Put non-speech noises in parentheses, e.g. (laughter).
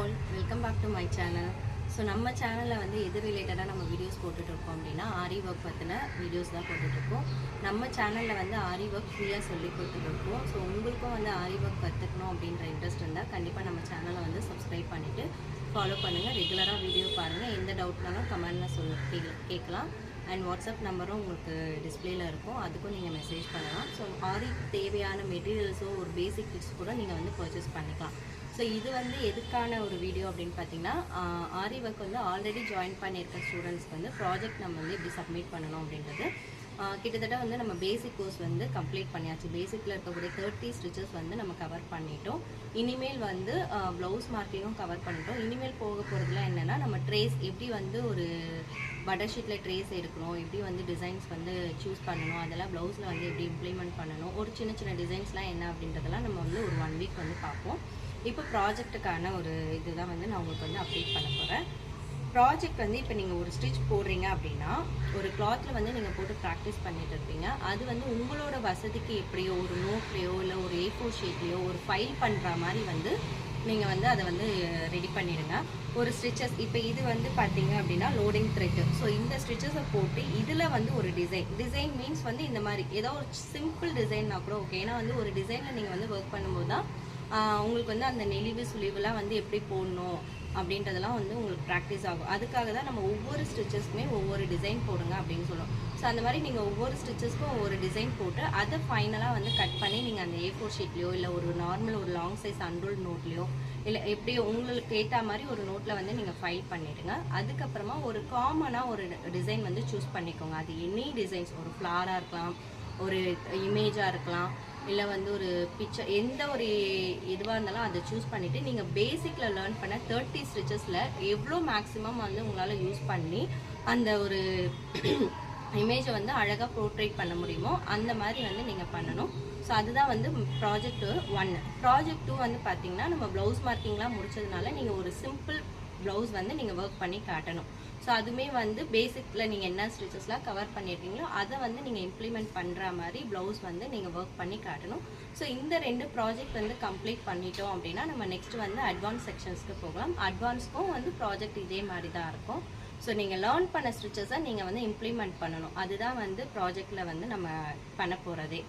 All welcome back to my channel so நம்ம சேனலில் வந்து எது ரிலேட்டடாக நம்ம வீடியோஸ் போட்டுட்ருக்கோம் அப்படின்னா ஆரி ஒர்க் பற்றின வீடியோஸ் தான் போட்டுட்ருக்கோம் நம்ம சேனலில் வந்து ஆரி ஒர்க் ஃப்ரீயாக சொல்லி கொடுத்துட்ருக்கோம் ஸோ உங்களுக்கும் வந்து ஆரி ஒர்க் கற்றுக்கணும் அப்படின்ற இன்ட்ரெஸ்ட் இருந்தால் கண்டிப்பாக நம்ம சேனலை வந்து சப்ஸ்கிரைப் பண்ணிவிட்டு ஃபாலோ பண்ணுங்கள் ரெகுலராக வீடியோ பாருங்கள் எந்த டவுட்னாலும் கமெண்டில் சொல் கேட்கலாம் அண்ட் வாட்ஸ்அப் நம்பரும் உங்களுக்கு டிஸ்பிளேல இருக்கும். அதுக்கும் நீங்கள் மெசேஜ் பண்ணலாம். ஸோ ஆரி தேவையான மெட்டீரியல்ஸோ ஒரு பேசிக் கிட்ஸ் கூட நீங்கள் வந்து பர்ச்சேஸ் பண்ணிக்கலாம். ஸோ இது வந்து எதுக்கான ஒரு வீடியோ அப்படின்னு பார்த்தீங்கன்னா ஆரி ஒர்க் வந்து ஆல்ரெடி ஜாயின் பண்ணியிருக்க ஸ்டூடெண்ட்ஸ்க்கு வந்து ப்ராஜெக்ட் நம்ம வந்து எப்படி சப்மிட் பண்ணணும் அப்படின்றது. கிட்டத்தட்ட வந்து நம்ம பேசிக் கோர்ஸ் வந்து கம்ப்ளீட் பண்ணியாச்சு. பேசிக்கில் இருக்கக்கூடிய தேர்ட்டி ஸ்டிச்சஸ் வந்து நம்ம கவர் பண்ணிட்டோம். இனிமேல் வந்து ப்ளவுஸ் மார்க்கிங்கும் கவர் பண்ணிட்டோம். இனிமேல் போக போகிறதுல என்னென்னா நம்ம ட்ரேஸ் எப்படி வந்து ஒரு பட்டர் ஷீட்டில் ட்ரேஸ் எடுக்கணும் எப்படி வந்து டிசைன்ஸ் வந்து சூஸ் பண்ணணும் அதெல்லாம் ப்ளவுஸில் வந்து எப்படி இம்ப்ளிமெண்ட் பண்ணணும் ஒரு சின்ன சின்ன டிசைன்ஸ்லாம் என்ன அப்படின்றதெல்லாம் நம்ம வந்து ஒரு ஒன் வீக் வந்து பார்ப்போம். இப்போ ப்ராஜெக்ட்டுக்கான ஒரு இதுதான் வந்து நான் உங்களுக்கு வந்து அப்டேட் பண்ண போகிறேன் ப்ராஜெக்ட் வந்து இப்போ நீங்கள் ஒரு ஸ்டிச் போடுறீங்க அப்படின்னா ஒரு கிளாத்தில் வந்து நீங்கள் போட்டு ப்ராக்டிஸ் பண்ணிட்டு இருப்பீங்க. அது வந்து உங்களோட வசதிக்கு எப்படியோ ஒரு நோட்லேயோ இல்லை ஒரு ஏ ஃபோர் ஷீட்லேயோ ஒரு ஃபைல் பண்ணுற மாதிரி வந்து நீங்கள் வந்து அதை வந்து ரெடி பண்ணிடுங்க. ஒரு ஸ்டிச்சஸ் இப்போ இது வந்து பார்த்தீங்க அப்படின்னா லோடிங் த்ரெட்டு ஸோ இந்த ஸ்டிச்சஸை போட்டு இதில் வந்து ஒரு டிசைன் டிசைன் மீன்ஸ் வந்து இந்த மாதிரி ஏதோ ஒரு சிம்பிள் டிசைன்னா கூட ஓகே ஏன்னா வந்து ஒரு டிசைனில் நீங்கள் வந்து ஒர்க் பண்ணும்போது தான் உங்களுக்கு வந்து அந்த நெளிவு சுழிவுலாம் வந்து எப்படி போடணும் அப்படின்றதெல்லாம் வந்து உங்களுக்கு ப்ராக்டிஸ் ஆகும். அதுக்காக தான் நம்ம ஒவ்வொரு ஸ்டிச்சஸ்க்குமே ஒவ்வொரு டிசைன் போடுங்க அப்படின்னு சொல்லுவோம் ஸோ அந்த மாதிரி நீங்கள் ஒவ்வொரு ஸ்டிச்சஸ்க்கும் ஒவ்வொரு டிசைன் போட்டு அதை ஃபைனலாக வந்து கட் பண்ணி நீங்கள் அந்த ஏ ஃபோர் ஷீட்லேயோ இல்லை ஒரு நார்மல் ஒரு லாங் சைஸ் அன்ரோல் நோட்லேயோ இல்லை எப்படி உங்களுக்கு ஏற்ற மாதிரி ஒரு நோட்டில் வந்து நீங்கள் ஃபைல் பண்ணிவிடுங்க அதுக்கப்புறமா ஒரு காமனாக ஒரு டிசைன் வந்து சூஸ் பண்ணிக்கோங்க. அது எனி டிசைன்ஸ் ஒரு ஃப்ளாராக இருக்கலாம் ஒரு இமேஜாக இருக்கலாம் இல்லை வந்து ஒரு பிக்சர் எந்த ஒரு இதுவாக இருந்தாலும் அதை சூஸ் பண்ணிவிட்டு நீங்கள் பேசிக்கில் லேர்ன் பண்ண தேர்ட்டி ஸ்டிச்சஸில் எவ்வளோ மேக்ஸிமம் வந்து உங்களால் யூஸ் பண்ணி அந்த ஒரு (clears throat) இமேஜை வந்து அழகாக ப்ரோட்ரேட் பண்ண முடியுமோ அந்த மாதிரி வந்து நீங்கள் பண்ணணும். ஸோ அதுதான் வந்து ப்ராஜெக்ட் ஒன் ப்ராஜெக்ட் டூ வந்து பார்த்தீங்கன்னா நம்ம ப்ளவுஸ் மார்க்கிங்லாம் முடிச்சதுனால நீங்கள் ஒரு சிம்பிள் ப்ளவுஸ் வந்து நீங்கள் ஒர்க் பண்ணி காட்டணும். ஸோ அதுவுமே வந்து பேசிக்கில் நீங்கள் என்ன ஸ்டிச்சஸ்லாம் கவர் பண்ணியிருக்கீங்களோ அதை வந்து நீங்கள் இம்ப்ளிமெண்ட் பண்ணுற மாதிரி ப்ளவுஸ் வந்து நீங்கள் ஒர்க் பண்ணி காட்டணும். ஸோ இந்த ரெண்டு ப்ராஜெக்ட் வந்து கம்ப்ளீட் பண்ணிட்டோம் அப்படின்னா நம்ம நெக்ஸ்ட் வந்து அட்வான்ஸ் செக்ஷன்ஸ்க்கு போகலாம். அட்வான்ஸ்க்கும் வந்து ப்ராஜெக்ட் இதே மாதிரி தான் இருக்கும். ஸோ நீங்கள் லேர்ன் பண்ண ஸ்டிச்சஸை நீங்கள் வந்து இம்ப்ளிமெண்ட் பண்ணணும். அதுதான் வந்து ப்ராஜெக்டில் வந்து நம்ம பண்ண போகிறதே